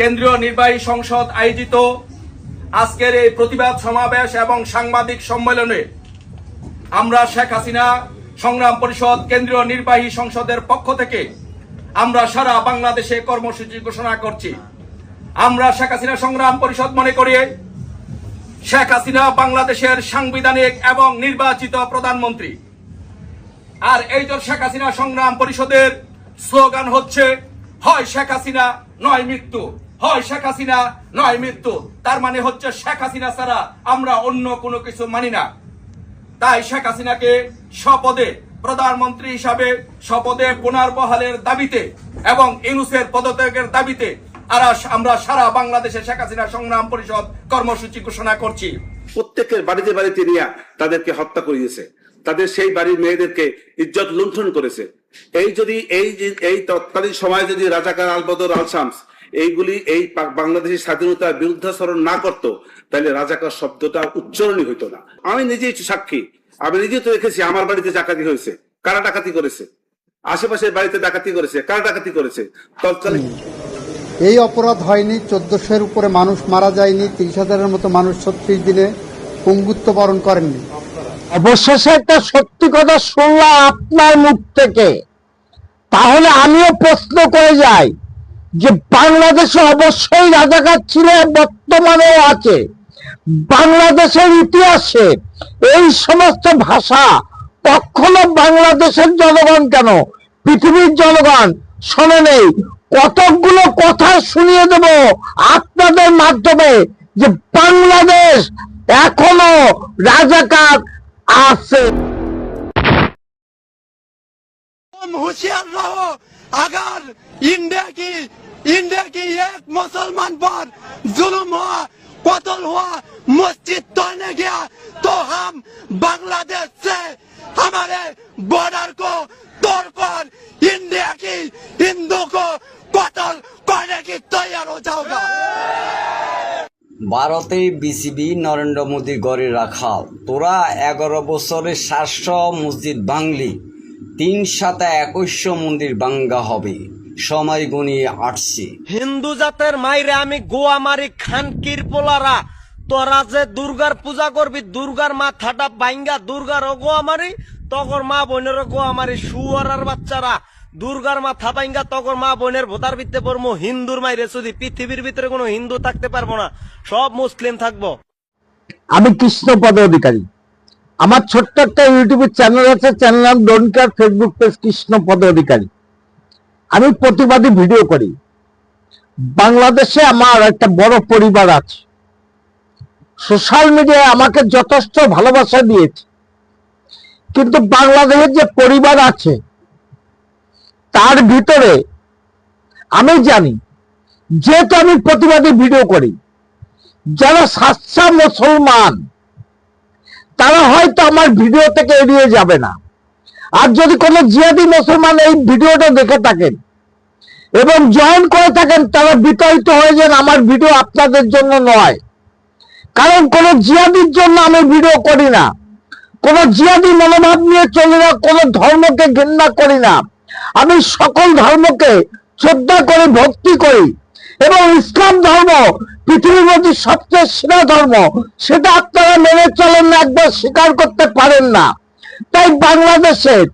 কেন্দ্রীয় নির্বাহী সংসদ আয়োজিত আজকের এই প্রতিবাদ সমাবেশ এবং সাংবাদিক সম্মেলনে আমরা শেখ হাসিনা সংগ্রাম পরিষদ কেন্দ্রীয় নির্বাহী সংসদের পক্ষ থেকে আমরা সারা বাংলাদেশে কর্মসূচি ঘোষণা করছি। আমরা শেখ হাসিনা সংগ্রাম পরিষদ মনে করি শেখ হাসিনা বাংলাদেশের সাংবিধানিক এবং নির্বাচিত প্রধানমন্ত্রী। আর এই যে শেখ হাসিনা সংগ্রাম পরিষদের স্লোগান হচ্ছে, হয় শেখ হাসিনা, নয় মৃত্যু। হয় শেখ হাসিনা, নয় মৃত্যু। তার মানে হচ্ছে শেখ হাসিনা ছাড়া আমরা অন্য কোনো কিছু মানি না। তাই শেখ হাসিনাকে স্বপদে, প্রধানমন্ত্রী হিসাবে স্বপদে পুনর্বহালের দাবিতে এবং ইউনুসের পদত্যাগের দাবিতে আর আমরা সারা বাংলাদেশে শেখ হাসিনা সংগ্রাম পরিষদ কর্মসূচি ঘোষণা করছি। প্রত্যেকের বাড়িতে বাড়িতে নিয়ে তাদেরকে হত্যা করিয়েছে। তাদের সেই বাড়ির মেয়েদেরকে ইজ্জত লুণ্ঠন করেছে। এই যদি এই এই তৎকালীন সময়ে যদি রাজাকার আলবদর আল শামস এইগুলি এই বাংলাদেশের স্বাধীনতার বিরুদ্ধাচরণ না করত তাহলে রাজাকার শব্দটা উচ্চারণই হইতো না। আমি নিজেই সাক্ষী। আমি নিজেই তো দেখেছি আমার বাড়িতে ডাকাতি হয়েছে। কারা ডাকাতি করেছে? আশেপাশের বাড়িতে ডাকাতি করেছে। কারা ডাকাতি করেছে? তৎকালীন এই অপরাধ হয়নি চোদ্দশোর উপরে মানুষ মারা যায়নি তিরিশ হাজারের মতো মানুষ ছত্রিশ দিনে পঙ্গুত্ব বরণ করেননি। অবশেষে একটা সত্যি কথা শুনলাম আপনার মুখ থেকে। তাহলে আমিও প্রশ্ন করে যাই। যে বাংলাদেশে অবশ্যই রাজাকার ছিল বর্তমানেও আছে। বাংলাদেশের ইতিহাসে এই সমস্ত ভাষা কখনো বাংলাদেশের জনগণ কেন, পৃথিবীর জনগণ শোনে নেই। কতকগুলো কথা শুনিয়ে দেব আপনাদের মাধ্যমে যে বাংলাদেশ এখনও রাজাকার আছে। तुम होशियार रहो अगर इंडिया की इंडिया की एक मुसलमान पर जुल्म हुआ कत्ल हुआ मस्जिद तोड़ने गया तो हम बांग्लादेश से हमारे बॉर्डर को तोड़कर इंडिया की हिंदू को कत्ल करने की तैयार हो जाओगा ভারতে বিসিবি নরেন্দ্র মোদীর গড়ে রাখাল তোরা এগারো বছরে সাতশো মসজিদ ভাঙলি তিন সাতা একুশশো মন্দির ভাঙ্গা হবে। সময় গণিয়ে আসছে। হিন্দু জাতের মাইরে আমি গোয়া মারি খানকির পোলারা। তোরা যে দুর্গার পূজা করবি দুর্গার মাথাটা বাইঙ্গা দুর্গার গোয়া মারি তগর মা বোনের গোয়া মারি শুয়ারার বাচ্চারা। দুর্গার মাথা বাইঙ্গা তগর মা বোনের ভোতার ভিত্তে পড়ব হিন্দুর মাইরে যদি পৃথিবীর ভিতরে কোনো হিন্দু থাকতে পারব না সব মুসলিম থাকব। আমি কৃষ্ণপদ অধিকারী। আমার ছোট্ট একটা ইউটিউবের চ্যানেল আছে চ্যানেল নাম don't care Facebook page Krishnapada Adhikari. আমি প্রতিবাদী ভিডিও করি। বাংলাদেশে আমার একটা বড় পরিবার আছে। সোশ্যাল মিডিয়ায় আমাকে যথেষ্ট ভালোবাসা দিয়েছে। কিন্তু বাংলাদেশের যে পরিবার আছে, তার ভিতরে আমি জানি, যেহেতু আমি প্রতিবাদী ভিডিও করি, যারা সাচ্চা মুসলমান তারা হয়তো আমার ভিডিও থেকে এড়িয়ে যাবে না। আর যদি কোনো জিয়াদি মুসলমান এই ভিডিওটা দেখে থাকেন এবং জয়েন করে থাকেন, তারা বিতাড়িত হয়ে যান আমার ভিডিও আপনাদের জন্য নয়। কারণ কোন জিয়াদির জন্য আমি ভিডিও করি না। কোন জিয়াদি মনোভাব নিয়ে চলি না কোন ধর্মকে ঘৃণা করি না। আমি সকল ধর্মকে শ্রদ্ধা করি, ভক্তি করি এবং ইসলাম ধর্ম পৃথিবীর মধ্যে সবচেয়ে সেরা ধর্ম, সেটা আপনারা মেনে চলেন না, একবার স্বীকার করতে পারেন না। তাই বাংলাদেশের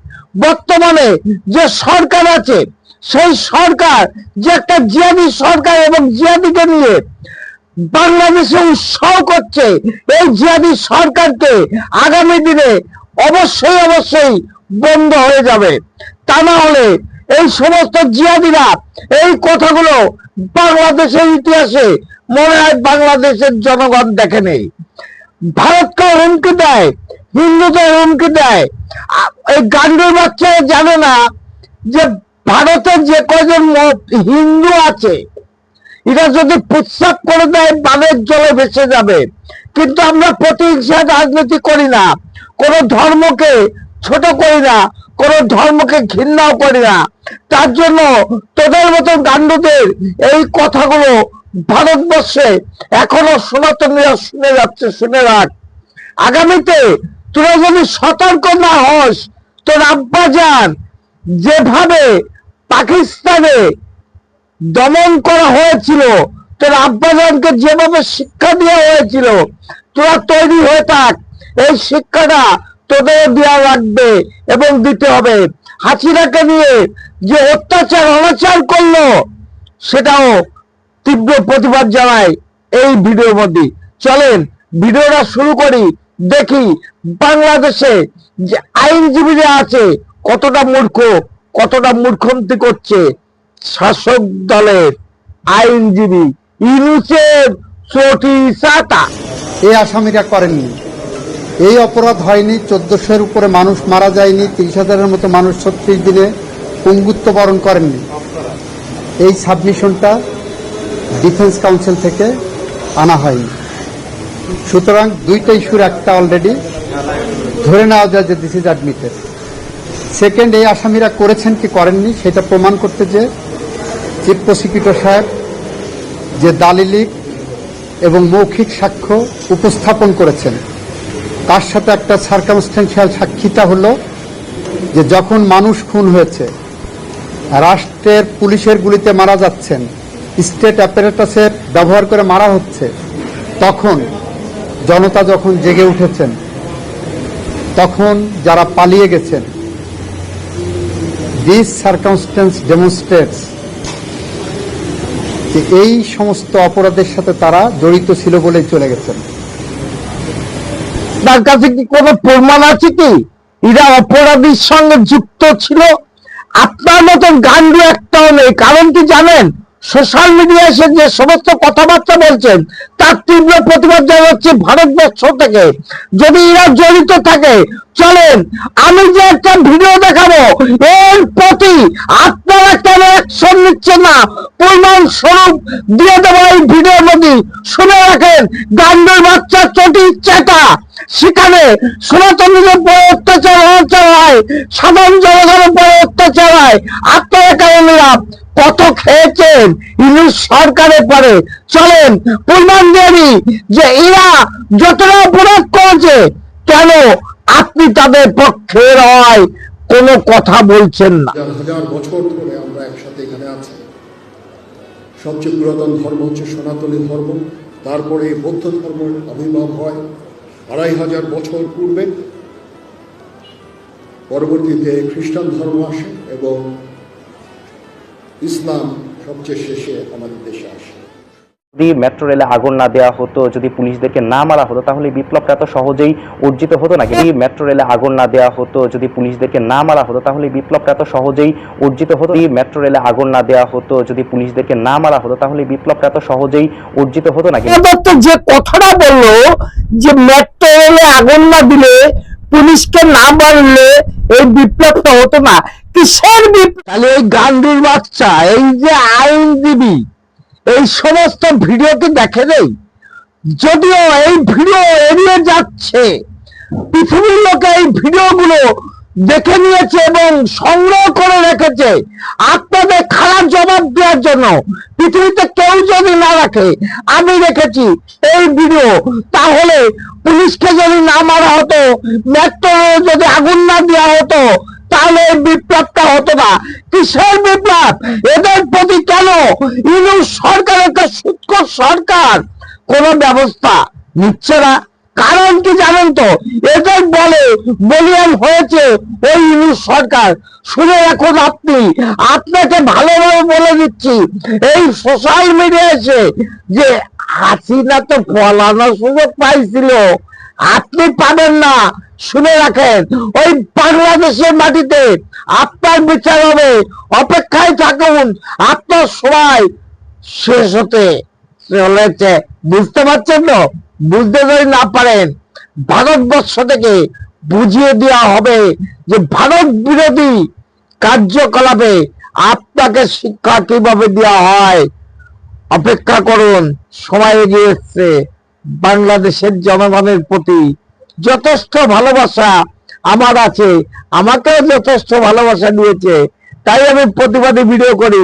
বর্তমানে যে সরকার আছে, সেই সরকার, যে একটা জিয়াদি সরকার এবং জিয়াদিকে নিয়ে বাংলাদেশে উৎসাহ করছে, এই জিয়াদি সরকারকে আগামী দিনে অবশ্যই অবশ্যই বন্ধ হয়ে যাবে। তা না হলে এই সমস্ত জিয়াদিরা এই কথাগুলো বাংলাদেশের ইতিহাসে মনে হয় বাংলাদেশের জনগণ দেখে নেই। ভারতকে হুমকি দেয় হিন্দুদের হুমকি দেয়। এই গান্ডুর বাচ্চারা জানে না যে ভারতের যে কজন হিন্দু আছে, এরা যদি প্রস্রাব করে দেয়, বানের জলে ভেসে যাবে। কিন্তু আমরা প্রতিহিংসা রাজনীতি করি না, কোন ধর্মকে ছোট করি না, কোন ধর্মকে ঘৃণাও করি না। তার জন্য তোদের মতন গান্ডুদের এই কথাগুলো ভারতবর্ষে এখনও সনাতনীরা শুনে যাচ্ছে, শুনে রাখ। আগামীতে তোরা যদি সতর্ক না হস, তোর আব্বা যান যেভাবে পাকিস্তানে দমন করা হয়েছিল, তোর আব্বাজানকে যেভাবে শিক্ষা দেওয়া হয়েছিল, তোরা তৈরি হয়ে থাক। এই শিক্ষাটা তোদের দেওয়া লাগবে এবং দিতে হবে। হাসিনাকে নিয়ে যে অত্যাচার অনাচার করল, সেটাও তীব্র প্রতিবাদ জানাই এই ভিডিওর মধ্যে। চলেন, ভিডিওটা শুরু করি, দেখি বাংলাদেশে যে আইনজীবীরা আছে, কতটা মূর্খ, কতটা মূর্খন্তি করছে শাসক দলের আইনজীবী ইউনুসেফ চটি এই আসামিরা করেননি। এই অপরাধ হয়নি, চোদ্দশোর উপরে মানুষ মারা যায়নি তিরিশ হাজারের মতো মানুষ ছত্রিশ দিনে পঙ্গুত্ব বরণ করেননি। এই সাবমিশনটা ডিফেন্স কাউন্সিল থেকে আনা হয়নি সুতরাং দুইটা ইস্যুর একটা অলরেডি ধরে নেওয়া যায় যে দিস ইজ অ্যাডমিটেড সেকেন্ড এই আসামিরা করেছেন কি করেননি, সেটা প্রমাণ করতে যে চিফ প্রসিকিউটর সাহেব যে দালিলিক এবং মৌখিক সাক্ষ্য উপস্থাপন করেছেন। তার সাথে একটা সার্কামস্টেন্সিয়াল সাক্ষীটা হলো যে যখন মানুষ খুন হয়েছে, রাষ্ট্রের পুলিশের গুলিতে মারা যাচ্ছেন স্টেট অ্যাপারেটাসের ব্যবহার করে মারা হচ্ছে, তখন জনতা যখন জেগে উঠেছেন, তখন যারা পালিয়ে গেছেন দিস সার্কামস্টেন্স ডেমনস্ট্রেটস যে এই সমস্ত অপরাধের সাথে তারা জড়িত ছিল বলেই চলে গেছেন। তার কাছে কি কোনো প্রমাণ আছে কি? এরা অপরাধীর সঙ্গে যুক্ত ছিল? আপনার মতন গান্ডু একটাও নেই। কারণ কি জানেন? সোশ্যাল মিডিয়ায় এসে যে সমস্ত কথাবার্তা বলছেন, তার তীব্র প্রতিবাদ জানাচ্ছে ভারতবর্ষ থেকে। যদি এরা জড়িত থাকে, চলেন, আমি যে একটা ভিডিও দেখাবো, এর প্রতি আপনারা কেন অ্যাকশন নিচ্ছেন না? পরিমাণ স্বরূপ দিয়ে দেবো এই ভিডিওর মধ্যে শুনে রাখেন গান্ডুর বাচ্চা চটি চেটা সেখানে সনাতনীদের উপরে অত্যাচার হয় সাধারণ জনগণের উপরে অত্যাচার হয়। লাভ কত খেয়েছেন? ইংলিশ সরকারের পরে। চলেন, প্রমাণ দেবি যে এরা যতটা অপরাধ করেছে, কেন আপনি তাদের পক্ষে হয় কোনো কথা বলছেন না। সবচেয়ে পুরাতন ধর্ম হচ্ছে সনাতনী ধর্ম। তারপরে বৌদ্ধ ধর্মের আবির্ভাব হয়। আড়াই হাজার বছর পূর্বে পরবর্তীতে খ্রিস্টান ধর্ম আসে এবং ইসলাম সবচেয়ে শেষে আমাদের দেশে আসে। যদি মেট্রো রেলে আগুন না দেওয়া হতো যদি পুলিশদেরকে না মারা হতো তাহলে বিপ্লবটা এত সহজেই অর্জিত হতো না যদি মেট্রো রেলে আগুন না দেওয়া হতো যদি পুলিশদেরকে না মারা হতো তাহলে বিপ্লবটা এত সহজেই অর্জিত হতো। যদি মেট্রো রেলে আগুন না দেওয়া হতো যদি পুলিশদেরকে না মারা হতো তাহলে বিপ্লবটা এত সহজেই অর্জিত হতো না কিন্তু দত্ত যে কথাটা বলল যে মেট্রো রেলে আগুন না দিলে পুলিশকে না মারলে এই বিপ্লবটা হতো না কিসের তাহলে এই গান্ধীর বাচ্চা, এই যে আইনজীবী, এই সমস্ত ভিডিও কি দেখে নেই? যদিও এই ভিডিও এড়িয়ে যাচ্ছে, পৃথিবীর লোকে এই ভিডিওগুলো দেখে নিয়েছে এবং সংগ্রহ করে রেখেছে। আপনাদের খারাপ জবাব দেওয়ার জন্য পৃথিবীতে কেউ যদি না রাখে, আমি রেখেছি এই ভিডিও। তাহলে পুলিশকে যদি না মারা হতো মেট্রো যদি আগুন না দেওয়া হতো তাহলে বিপ্লবটা হতো না। কিসের বিপ্লব? এদের প্রতি কেন ইউনুস সরকার একটা সরকার? কোন ব্যবস্থা নিচ্ছে না। কারণ কি জানেন তো? এদের বলে বলিয়ান হয়েছে ওই ইউনুস সরকার। শুনে এখন আপনি, আপনাকে ভালোভাবে বলে দিচ্ছি, এই সোশ্যাল মিডিয়া এসে যে হাসিনা তো পলানোর সুযোগ পাইছিল আপনি পাবেন না। শুনে রাখেন, ওই বাংলাদেশের মাটিতে আপনার বিচার হবে। অপেক্ষায় থাকুন, আপনার সময় শেষ হতে চলেছে। বুঝতে পারছেন তো? বুঝতে যদি না পারেন, ভারতবর্ষ থেকে বুঝিয়ে দেওয়া হবে যে ভারত বিরোধী কার্যকলাপে আপনাকে শিক্ষা কীভাবে দেওয়া হয়। অপেক্ষা করুন, সময় এগিয়ে এসছে। বাংলাদেশের জনগণের প্রতি যথেষ্ট ভালোবাসা আমার আছে আমাকেও যথেষ্ট ভালোবাসা দিয়েছে। তাই আমি প্রতিবাদী ভিডিও করি।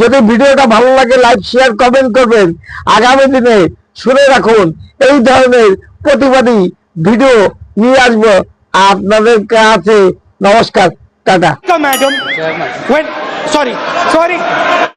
যদি ভিডিওটা ভালো লাগে লাইক শেয়ার কমেন্ট করবেন। আগামী দিনে শুনে রাখুন এই ধরনের প্রতিবাদী ভিডিও নিয়ে আসব আপনাদের কাছে। নমস্কার টাটা। Madam. Sorry sorry.